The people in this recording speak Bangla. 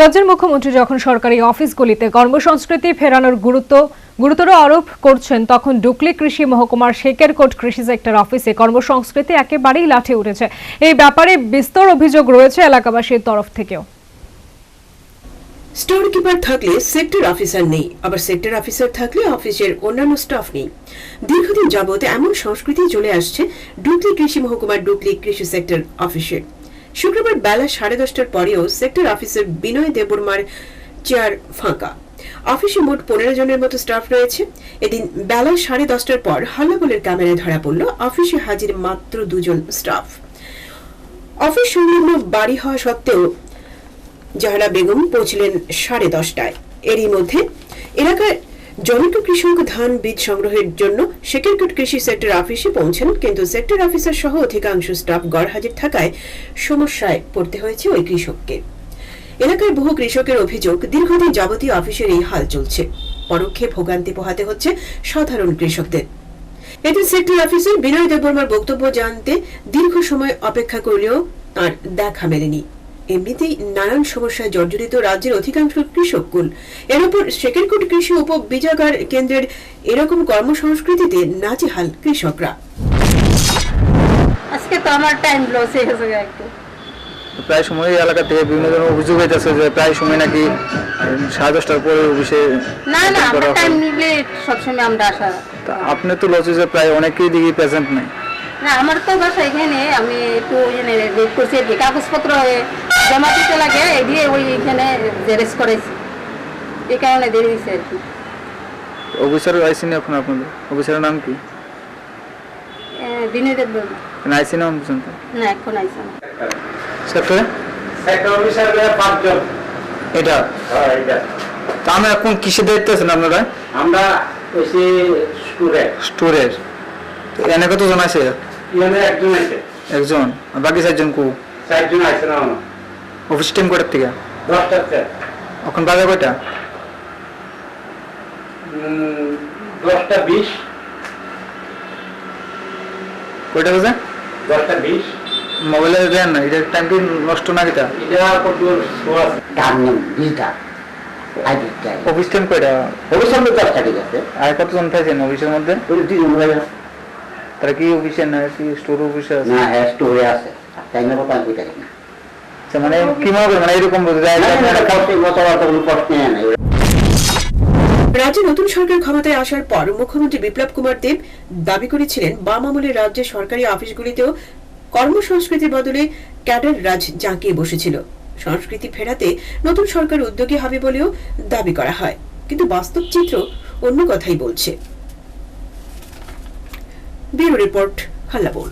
রাজ্যের মুখ্যমন্ত্রী যখন সরকারি অফিসগুলিতে কর্মসংস্কৃতি ফেরানোর গুরুত্ব, গুরুতর আরোপ করছেন, তখন ডুকলি কৃষি মহকুমার শেকেরকোট কৃষি সেক্টর অফিসে কর্মসংস্কৃতি একেবারেই লাঠে উঠেছে। এই ব্যাপারে বিস্তর অভিযোগ রয়েছে এলাকাবাসীর তরফ থেকেও। স্টোর কিপার থাকলে সেক্টর অফিসার নেই, আবার সেক্টর অফিসার থাকলে অফিসের অন্যান্য স্টাফ নেই। দীর্ঘদিন যাবত এমন সংস্কৃতি চলে আসছে ডুকলি কৃষি মহকুমার ডুকলি কৃষি সেক্টর অফিসে। শুক্রবার বেলা সাড়ে দশটার পরেও সেক্টর অফিসার বিনয় দেববর্মার চেয়ার ফাঁকা। অফিসে মোট পনেরো জনের মতো স্টাফ রয়েছে। এদিন বেলা সাড়ে দশটার পর হাল্লাবলের ক্যামেরায় ধরা পড়ল। অফিসে হাজির মাত্র দুজন স্টাফ। অফিস সংলগ্ন বাড়ি হওয়া সত্ত্বেও জাহরা বেগম পৌঁছলেন সাড়ে দশটায়। এরই মধ্যে এলাকার জনৈক কৃষক ধান বীজ সংগ্রহের জন্য শেকেরকোট কৃষি সেক্টর অফিসে পৌঁছেন কিন্তু সেক্টর অফিসার সহ অধিকাংশ স্টাফ গড়হাজির থাকায় সমস্যায় পড়তে হয়েছে ওই কৃষককে। এলাকার বহু কৃষকের অভিযোগ, দীর্ঘদিন যাবতীয় অফিসের এই হাল চলছে। পরোক্ষে ভোগান্তি পোহাতে হচ্ছে সাধারণ কৃষকদের। এতে সেক্টর অফিসার বিনয় দেববর্মার বক্তব্য জানতে দীর্ঘ সময় অপেক্ষা করলেও তার দেখা মেলেনি। এমনিতেই নানান সমস্যায় জর্জরিত রাজ্যের অধিকাংশ কৃষককুল এর উপর শেকেরকোট কৃষি উপ বীজাগার কেন্দ্রের এরকম কর্মসংস্কৃতিতে নাজেহাল কৃষকরা। আজকে তো আমার টাইম লস হয়ে গেছে একটু। প্রায় সময় এই এলাকা থেকে বিভিন্ন ধরনের অভিযোগ হইতেছে যে প্রায় সময় নাকি সাড়ে দশটার পরে অফিসে না না আমরা টাইম নিলে সবসময় আমরা আসা তা আপনি তো লজিসে প্রায় অনেকেই দেখি প্রেজেন্ট নাই। না আমার তো বাসা এখানে আমি একটু ওয়েট করছি কাগজপত্র এ, জমা দিতে লাগে এই দিয়ে ওই এখানে জেরেস করেছি এই কারণে দেরি দিচ্ছে আর কি। অফিসার আইসিনি এখন আপনাদের? অফিসারের নাম কি? আইসি বুঝছেন না এখন আইসা না। সেক্টরে সেক্টর অফিসার পাঁচজন। এটা? হ্যাঁ, এটা। তা আমরা এখন কিসে দায়িত্ব আছেন আপনারা? আমরা হচ্ছে স্টুডেন্ট। স্টোরের তো এনে কতজন আছে? একজন আছে। একজন। বাকি চারজন কু? চারজন আছে না আমার অফিস টাইম কটার থেকে এখন বাজে কয়টা? দশটা বিশ। কয়টা বাজে? দশটা বিশ। মোবাইলে দেন না এটা টাইম কি নষ্ট না কিটা অফিস টাইম কয়টা? ভবিষ্যৎ দশটা ঠিক আছে। আর কতজন থাকছেন অফিসের মধ্যে? তারা কি অফিসে না কি স্টোর অফিসে আছে? না হ্যাঁ স্টোরে আছে। টাইমের কথা আমি মানে কি মনে করেন? মানে এরকম বোঝা যায় রাজ্যে নতুন সরকার ক্ষমতায় আসার পর মুখ্যমন্ত্রী বিপ্লব কুমার দেব দাবি করেছিলেন বাম আমলের রাজ্যের সরকারি অফিসগুলিতেও কর্মসংস্কৃতির বদলে ক্যাডার রাজ জাঁকিয়ে বসেছিল। সংস্কৃতি ফেরাতে নতুন সরকার উদ্যোগী হবে বলেও দাবি করা হয়। কিন্তু বাস্তব চিত্র অন্য কথাই বলছে। Bureau report হাল্লাবোল